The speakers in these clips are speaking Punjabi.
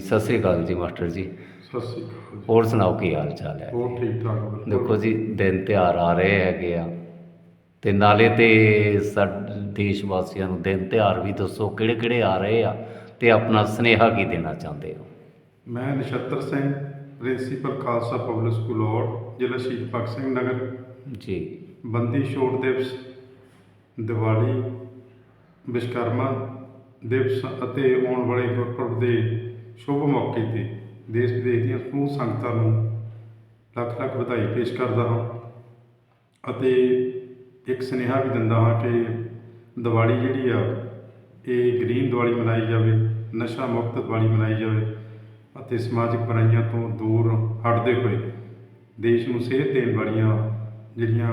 ਸਤਿ ਸ੍ਰੀ ਅਕਾਲ ਜੀ ਮਾਸਟਰ ਜੀ। ਸਤਿ ਸ਼੍ਰੀ ਅਕਾਲ ਹੋਰ ਸੁਣਾਓ ਕੀ ਹਾਲ ਚਾਲ ਹੈ? ਹੋਰ ਠੀਕ ਠਾਕ। ਦੇਖੋ ਜੀ ਦਿਨ ਤਿਉਹਾਰ ਆ ਰਹੇ ਹੈਗੇ ਆ। ਤੇ ਨਾਲੇ ਤੇ ਸਾਡੇ ਦੇਸ਼ ਵਾਸੀਆਂ ਨੂੰ ਦਿਨ ਤਿਉਹਾਰ ਵੀ ਦੱਸੋ ਕਿਹੜੇ ਕਿਹੜੇ ਆ ਰਹੇ ਆ ਤੇ ਆਪਣਾ ਸੁਨੇਹਾ ਕੀ ਦੇਣਾ ਚਾਹੁੰਦੇ ਹੋ? ਮੈਂ Nachhattar Singh principal Khalsa public school Aur ਜ਼ਿਲ੍ਹਾ ਸ਼ਹੀਦ ਭਗਤ ਸਿੰਘ ਨਗਰ। ਜੀ। ਬੰਦੀ ਛੋੜ ਦਿਵਸ ਦੀਵਾਲੀ ਵਿਸ਼ਕਰਮਾ ਦਿਵਸ ਅਤੇ ਆਉਣ ਵਾਲੇ ਗੁਰਪੁਰਬ ਦੇ ਸ਼ੁਭ ਮੌਕੇ ਤੇ ਦੇਸ਼ ਵਿਦੇਸ਼ ਦੀਆਂ ਸਮੂਹ ਸੰਗਤਾਂ ਨੂੰ ਲੱਖ ਲੱਖ ਵਧਾਈ ਪੇਸ਼ ਕਰਦਾ ਹਾਂ ਅਤੇ ਇੱਕ ਸੁਨੇਹਾ ਵੀ ਦਿੰਦਾ ਹਾਂ ਕਿ ਦੀਵਾਲੀ ਜਿਹੜੀ ਆ, ਇਹ ਗ੍ਰੀਨ ਦੀਵਾਲੀ ਮਨਾਈ ਜਾਵੇ, ਨਸ਼ਾ ਮੁਕਤ ਦੀਵਾਲੀ ਮਨਾਈ ਜਾਵੇ ਅਤੇ ਸਮਾਜਿਕ ਬੁਰਾਈਆਂ ਤੋਂ ਦੂਰ ਹਟਦੇ ਹੋਏ ਦੇਸ਼ ਨੂੰ ਸੇਧ ਦੇਣ ਵਾਲੀਆਂ ਜਿਹੜੀਆਂ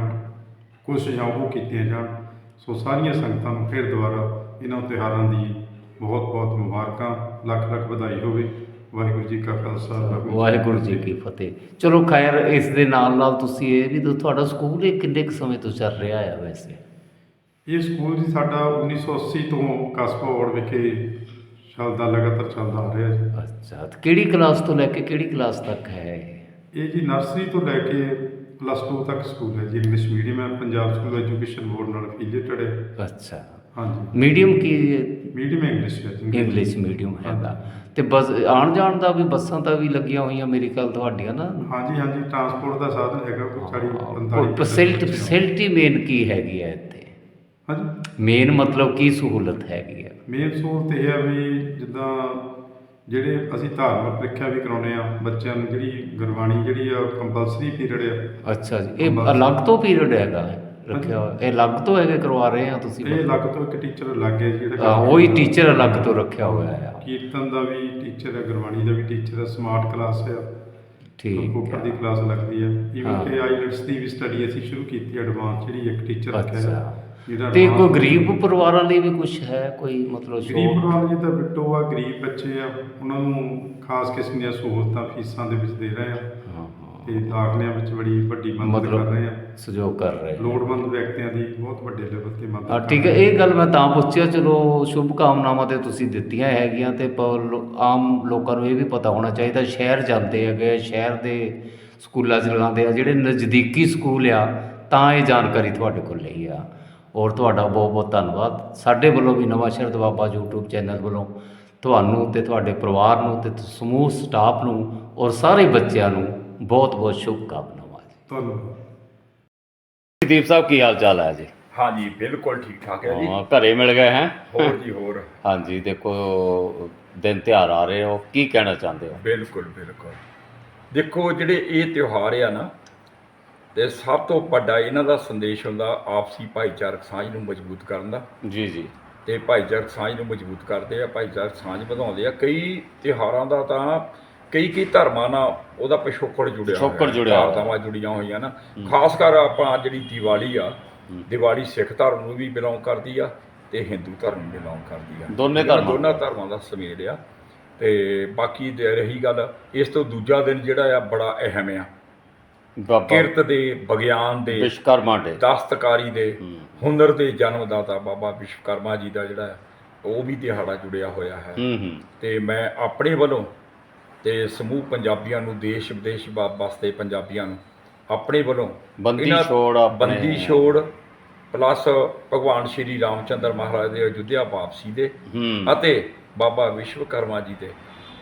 ਕੋਸ਼ਿਸ਼ਾਂ ਉਹ ਕੀਤੀਆਂ ਜਾਣ, ਸੋ ਸਾਰੀਆਂ ਸੰਗਤਾਂ ਨੂੰ ਫਿਰ ਦੁਬਾਰਾ ਇਹਨਾਂ ਤਿਉਹਾਰਾਂ ਦੀ ਬਹੁਤ ਬਹੁਤ ਮੁਬਾਰਕਾਂ ਲੱਖ ਲੱਖ ਵਧਾਈ ਹੋਵੇ। ਵਾਹਿਗੁਰੂ ਜੀ ਕਾ ਖਾਲਸਾ ਵਾਹਿਗੁਰੂ ਜੀ ਕੀ ਫਤਿਹ। ਚਲੋ ਖੈਰ ਇਸ ਦੇ ਨਾਲ ਨਾਲ ਤੁਸੀਂ ਇਹ ਵੀ ਦੱਸੋ ਤੁਹਾਡਾ ਸਕੂਲ ਇਹ ਕਿੰਨੇ ਕੁ ਸਮੇਂ ਤੋਂ ਚੱਲ ਰਿਹਾ ਆ ਵੈਸੇ? ਇਹ ਸਕੂਲ ਜੀ ਸਾਡਾ 1980 ਤੋਂ ਕਸਬਾ ਔੜ ਵਿਖੇ ਚੱਲਦਾ ਲਗਾਤਾਰ ਚੱਲਦਾ ਆ ਰਿਹਾ ਜੀ। ਅੱਛਾ ਤੇ ਕਿਹੜੀ ਕਲਾਸ ਤੋਂ ਲੈ ਕੇ ਕਿਹੜੀ ਕਲਾਸ ਤੱਕ ਹੈ ਇਹ? ਇਹ ਜੀ ਨਰਸਰੀ ਤੋਂ ਲੈ ਕੇ ਪਲੱਸ 2 ਤੱਕ ਸਕੂਲ ਹੈ ਜੀ ਇੰਗਲਿਸ਼ ਮੀਡੀਅਮ ਹੈ ਪੰਜਾਬ ਸਕੂਲ ਐਜੂਕੇਸ਼ਨ ਬੋਰਡ ਨਾਲ ਅਫੀਲੀਏਟਡ ਹੈ। ਅੱਛਾ। ਹਾਂਜੀ। ਮੀਡੀਅਮ ਕੀ ਮੀਡੀਅਮ ਇੰਗਲਿਸ਼ ਹੈ ਇੰਗਲਿਸ਼ ਮੀਡੀਅਮ ਹੈਗਾ ਤੇ। ਬਸ ਆਉਣ ਜਾਣ ਦਾ ਵੀ ਬੱਸਾਂ ਤਾਂ ਵੀ ਲੱਗੀਆਂ ਹੋਈਆਂ ਮੇਰੇ ਖਿਆਲ ਤੁਹਾਡੀਆਂ ਨਾ? ਹਾਂਜੀ ਹਾਂਜੀ। ਟਰਾਂਸਪੋਰਟ ਦਾ ਸਾਧਨ ਹੈਗਾ ਕੋਈ 40 45 ਫੈਸਿਲਿਟੀ ਫੈਸਿਲਿਟੀ ਮੇਨ ਕੀ ਹੈਗੀ ਹੈ ਇੱਥੇ? ਹਾਂਜੀ। ਮੇਨ ਮਤਲਬ ਕੀ ਸਹੂਲਤ ਹੈਗੀ ਹੈ? ਮੇਨ ਸਹੂਲਤ ਇਹ ਹੈ ਵੀ ਜਿੱਦਾਂ ਜਿਹੜੇ ਅਸੀਂ ਧਾਰਮਿਕ ਪ੍ਰੀਖਿਆ ਵੀ ਕਰਾਉਨੇ ਆ ਬੱਚਿਆਂ ਨੂੰ ਜਿਹੜੀ ਗੁਰਬਾਣੀ ਜਿਹੜੀ ਆ ਕੰਪਲਸਰੀ ਪੀਰੀਅਡ ਆ। ਅੱਛਾ ਜੀ। ਇਹ ਅਲੱਗ ਤੋਂ ਪੀਰੀਅਡ ਹੈਗਾ? ਰੱਖਿਆ ਹੋਇਆ। ਇਹ ਅਲੱਗ ਤੋਂ ਹੈਗੇ ਕਰਵਾ ਰਹੇ ਆ ਤੁਸੀਂ ਇਹ ਅਲੱਗ ਤੋਂ ਇੱਕ ਟੀਚਰ ਲੱਗ ਗਿਆ ਜਿਹੜਾ ਹਾਂ, ਉਹੀ ਟੀਚਰ ਅਲੱਗ ਤੋਂ ਰੱਖਿਆ ਹੋਇਆ ਆ। ਕੀਰਤਨ ਦਾ ਵੀ ਟੀਚਰ ਹੈ ਗੁਰਬਾਣੀ ਦਾ ਵੀ ਟੀਚਰ ਹੈ ਸਮਾਰਟ ਕਲਾਸ ਹੈ ਠੀਕ ਕੰਪਿਊਟਰ ਹੈ ਦੀ ਕਲਾਸ ਲੱਗਦੀ ਹੈ ਹਾਂ। ਇਵਨ ਕਿ ਆਈਲੈਟਸ ਦੀ ਵੀ ਸਟੱਡੀ ਅਸੀਂ ਸ਼ੁਰੂ ਕੀਤੀ ਐਡਵਾਂਸ ਜਿਹੜੀ ਇੱਕ ਟੀਚਰ ਰੱਖਿਆ ਹੈ ਅੱਛਾ ਜਿਹੜਾ ਤੇ ਕੋਈ ਗਰੀਬ ਪਰਿਵਾਰਾਂ ਲਈ ਵੀ ਕੁਝ ਹੈ? ਕੋਈ ਮਤਲਬ ਗਰੀਬ ਸ਼ੋਪ ਪਰਿਵਾਰ ਜਿੱਦਾਂ ਬਿੱਟੋ ਆ ਗਰੀਬ ਬੱਚੇ ਆ। ਉਹਨਾਂ ਨੂੰ ਖਾਸ ਕਿਸਮ ਦੀਆਂ ਸਹੂਲਤਾਂ ਫੀਸਾਂ ਦੇ ਵਿੱਚ ਦੇ ਰਹੇ ਆ। ਹਾਂ, ਤੇ ਦਾਖਲਿਆਂ ਵਿੱਚ ਬੜੀ ਵੱਡੀ ਮਦਦ ਕਰ ਰਹੇ ਆ। ਸਹਿਯੋਗ ਕਰ ਰਹੇ ਆ। ਲੋੜਵੰਦ ਵਿਅਕਤੀਆਂ ਦੀ ਬਹੁਤ ਵੱਡੇ ਲੈਵਲ ਤੇ ਮਦਦ ਹਾਂ ਕਰ ਠੀਕ ਹੈ ਰਹੇ ਇਹ ਗੱਲ ਮੈਂ ਤਾਂ ਪੁੱਛਿਆ ਚਲੋ ਸ਼ੁਭ ਕਾਮਨਾਵਾਂ ਤੇ ਤੁਸੀਂ ਦਿੱਤੀਆਂ ਹੈਗੀਆਂ ਤੇ ਪ- ਲੋ- ਆਮ ਲੋਕਾਂ ਨੂੰ ਇਹ ਵੀ ਪਤਾ ਹੋਣਾ ਚਾਹੀਦਾ ਸ਼ਹਿਰ ਜਾਂਦੇ ਹੈਗੇ ਸ਼ਹਿਰ ਦੇ ਸਕੂਲਾਂ 'ਚ ਲਗਾਉਂਦੇ ਆ ਜਿਹੜੇ ਨਜ਼ਦੀਕੀ ਸਕੂਲ ਆ ਤਾਂ ਇਹ ਜਾਣਕਾਰੀ ਤੁਹਾਡੇ ਕੋਲ ਲਈ ਆ। ਔਰ ਤੁਹਾਡਾ ਬਹੁਤ ਬਹੁਤ ਧੰਨਵਾਦ। ਸਾਡੇ ਵੱਲੋਂ ਵੀ ਨਵਾਂ ਸ਼ਹਿਰ ਦਵਾਬਾ YouTube ਚੈਨਲ ਵੱਲੋਂ ਤੁਹਾਨੂੰ ਤੇ ਤੁਹਾਡੇ ਪਰਿਵਾਰ ਨੂੰ ਤੇ ਸਮੂਹ ਸਟਾਫ ਨੂੰ ਔਰ ਸਾਰੇ ਬੱਚਿਆਂ ਨੂੰ ਬਹੁਤ ਬਹੁਤ ਸ਼ੁਭ ਕਾਮਨਾਵਾਂ ਜੀ। ਧੰਨਵਾਦ। ਦੀਪ ਸਾਹਿਬ ਕੀ ਹਾਲ ਚਾਲ ਹੈ ਜੀ? ਹਾਂਜੀ ਬਿਲਕੁਲ ਠੀਕ ਠਾਕ ਹੈ ਜੀ। ਹਾਂ, ਘਰੇ ਮਿਲ ਗਏ ਹੈ? ਹੋਰ ਜੀ ਹੋਰ। ਹਾਂਜੀ ਦੇਖੋ ਦਿਨ ਤਿਉਹਾਰ ਆ ਰਹੇ ਹੋ ਕੀ ਕਹਿਣਾ ਚਾਹੁੰਦੇ ਹੋ? ਬਿਲਕੁਲ ਬਿਲਕੁਲ। ਦੇਖੋ ਜਿਹੜੇ ਇਹ ਤਿਉਹਾਰ ਆ ਨਾ ਤੇ ਸਭ ਤੋਂ ਵੱਡਾ ਇਹਨਾਂ ਦਾ ਸੰਦੇਸ਼ ਹੁੰਦਾ ਆਪਸੀ ਭਾਈਚਾਰਕ ਸਾਂਝ ਨੂੰ ਮਜ਼ਬੂਤ ਕਰਨ ਦਾ। ਜੀ ਜੀ। ਤੇ ਭਾਈਚਾਰਕ ਸਾਂਝ ਨੂੰ ਮਜ਼ਬੂਤ ਕਰਦੇ ਆ ਭਾਈਚਾਰਕ ਸਾਂਝ ਵਧਾਉਂਦੇ ਆ। ਕਈ ਤਿਉਹਾਰਾਂ ਦਾ ਤਾਂ ਕਈ ਕਈ ਧਰਮਾਂ ਨਾਲ ਉਹਦਾ ਪਿਛੋਕੜ ਜੁੜਿਆ ਪਿਛੋਕੜ ਜੁੜਿਆ ਹੋਇਆ। ਧਾਰਨਾਵਾਂ ਜੁੜੀਆਂ ਹੋਈਆਂ ਨਾ। ਖਾਸ ਕਰ ਆਪਾਂ ਜਿਹੜੀ ਦੀਵਾਲੀ ਆ ਦੀਵਾਲੀ ਸਿੱਖ ਧਰਮ ਨੂੰ ਵੀ ਬਿਲੋਂਗ ਕਰਦੀ ਆ ਤੇ ਹਿੰਦੂ ਧਰਮ ਨੂੰ ਬਿਲੋਂਗ ਕਰਦੀ ਆ। ਦੋਨੇ ਇਹਨਾਂ ਧਰਮਾਂ। ਦੋਨਾਂ ਧਰਮਾਂ ਦਾ ਸਮੇਲ ਆ ਤੇ ਬਾਕੀ ਤੇ ਰਹੀ ਗੱਲ ਇਸ ਤੋਂ ਦੂਜਾ ਦਿਨ ਜਿਹੜਾ ਆ ਬੜਾ ਅਹਿਮ ਆ। ਬਾਬਾ। ਕਿਰਤ ਦੇ ਵਿਗਿਆਨ ਦੇ ਵਿਸ਼ਕਰਮਾ ਡੇ ਦਸਤਕਾਰੀ ਦੇ। ਹੁਨਰ ਦੇ ਜਨਮਦਾਤਾ ਬਾਬਾ ਵਿਸ਼ਵਕਰਮਾ ਜੀ ਦਾ ਜਿਹੜਾ ਹੈ, ਉਹ ਵੀ ਦਿਹਾੜਾ ਜੁੜਿਆ ਹੋਇਆ ਹੈ। ਹੂੰ ਹੂੰ। ਤੇ ਮੈਂ ਆਪਣੇ ਵੱਲੋਂ ਤੇ ਸਮੂਹ ਪੰਜਾਬੀਆਂ ਨੂੰ ਦੇਸ਼ ਵਿਦੇਸ਼ ਵਾ- ਵਸਦੇ ਪੰਜਾਬੀਆਂ ਨੂੰ ਆਪਣੇ ਵੱਲੋਂ ਬੰਦੀ ਇਹਨਾਂ- ਛੋੜ ਆਪਣੇ- ਬੰਦੀ ਛੋੜ ਪਲੱਸ ਭਗਵਾਨ ਸ਼੍ਰੀ ਰਾਮਚੰਦਰ ਮਹਾਰਾਜ ਦੇ ਅਯੁੱਧਿਆ ਵਾਪਸੀ ਦੇ ਹੂੰ। ਅਤੇ ਬਾਬਾ ਵਿਸ਼ਵਕਰਮਾ ਜੀ ਦੇ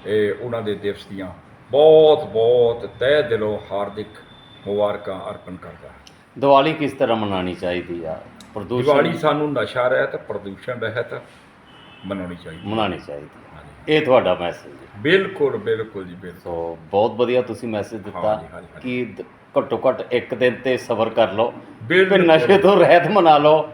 ਇਹ ਉਹਨਾਂ ਦੇ ਦਿਵਸ ਦੀਆਂ ਬਹੁਤ ਬਹੁਤ ਤਹਿ ਦਿਲੋਂ ਹਾਰਦਿਕ ਮੁਬਾਰਕਾਂ ਅਰਪਣ ਕਰਦਾ ਹਾਂ। ਦੀਵਾਲੀ ਕਿਸ ਤਰ੍ਹਾਂ ਮਨਾਉਣੀ ਚਾਹੀਦੀ ਆ? ਪ੍ਰਦੂਸ਼ਣ ਦੀਵਾਲੀ ਸਾਨੂੰ ਨਸ਼ਾ ਰਹਿਤ ਪ੍ਰਦੂਸ਼ਣ ਰਹਿਤ ਮਨਾਉਣੀ ਚਾਹੀਦੀ। ਮਨਾਉਣੀ ਚਾਹੀਦੀ ਇਹ ਤੁਹਾਡਾ ਮੈਸੇਜ ਹੈ। ਬਿਲਕੁਲ ਬਿਲਕੁਲ ਜੀ ਬਿਲਕੁਲ। ਸੋ ਬਹੁਤ ਵਧੀਆ ਤੁਸੀਂ ਮੈਸੇਜ ਦਿੱਤਾ ਹਾਂਜੀ, ਹਾਂਜੀ, ਹਾਂਜੀ। ਕਿ ਦ- ਘੱਟੋ ਘੱਟ ਇੱਕ ਦਿਨ ਤੇ ਸਬਰ ਕਰ ਲਓ। ਫਿਰ ਬਿਲਕੁਲ। ਨਸ਼ੇ ਤੋਂ ਰਹਿਤ ਮਨਾ ਲਓ।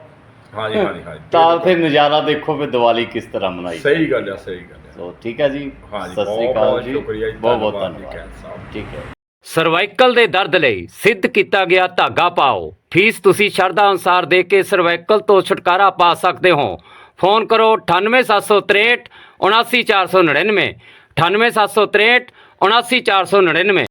ਹਾਂਜੀ ਹਾਂਜੀ ਹਾਂਜੀ। ਤਾਂ। ਫਿਰ ਨਜ਼ਾਰਾ ਦੇਖੋ ਫਿਰ ਦੀਵਾਲੀ ਕਿਸ ਤਰ੍ਹਾਂ ਮਨਾਈ ਸਹੀ ਗੱਲ ਹੈ ਸਹੀ ਗੱਲ ਹੈ ਸੋ ਠੀਕ ਹੈ ਜੀ। ਹਾਂਜੀ ਸਤਿ ਸ੍ਰੀ ਬਹੁਤ ਅਕਾਲ ਬਹੁਤ ਜੀ। ਸ਼ੁਕਰੀਆ ਜੀ। ਬਹੁਤ ਬਹੁਤ ਧੰਨਵਾਦ ਜੀ ਧੰਨਵਾਦ। ਕੈਨ ਸਾਹਿਬ। ਠੀਕ ਹੈ। ਸਰਵਾਈਕਲ ਦੇ ਦਰਦ ਲਈ ਸਿੱਧ ਕੀਤਾ ਗਿਆ ਧਾਗਾ ਪਾਓ। ਫੀਸ ਤੁਸੀਂ ਸ਼ਰਧਾ ਅਨੁਸਾਰ ਦੇ ਕੇ ਸਰਵਾਈਕਲ ਤੋਂ ਛੁਟਕਾਰਾ ਪਾ ਸਕਦੇ ਹੋ। ਫੋਨ ਕਰੋ 98763 79499 98763 79499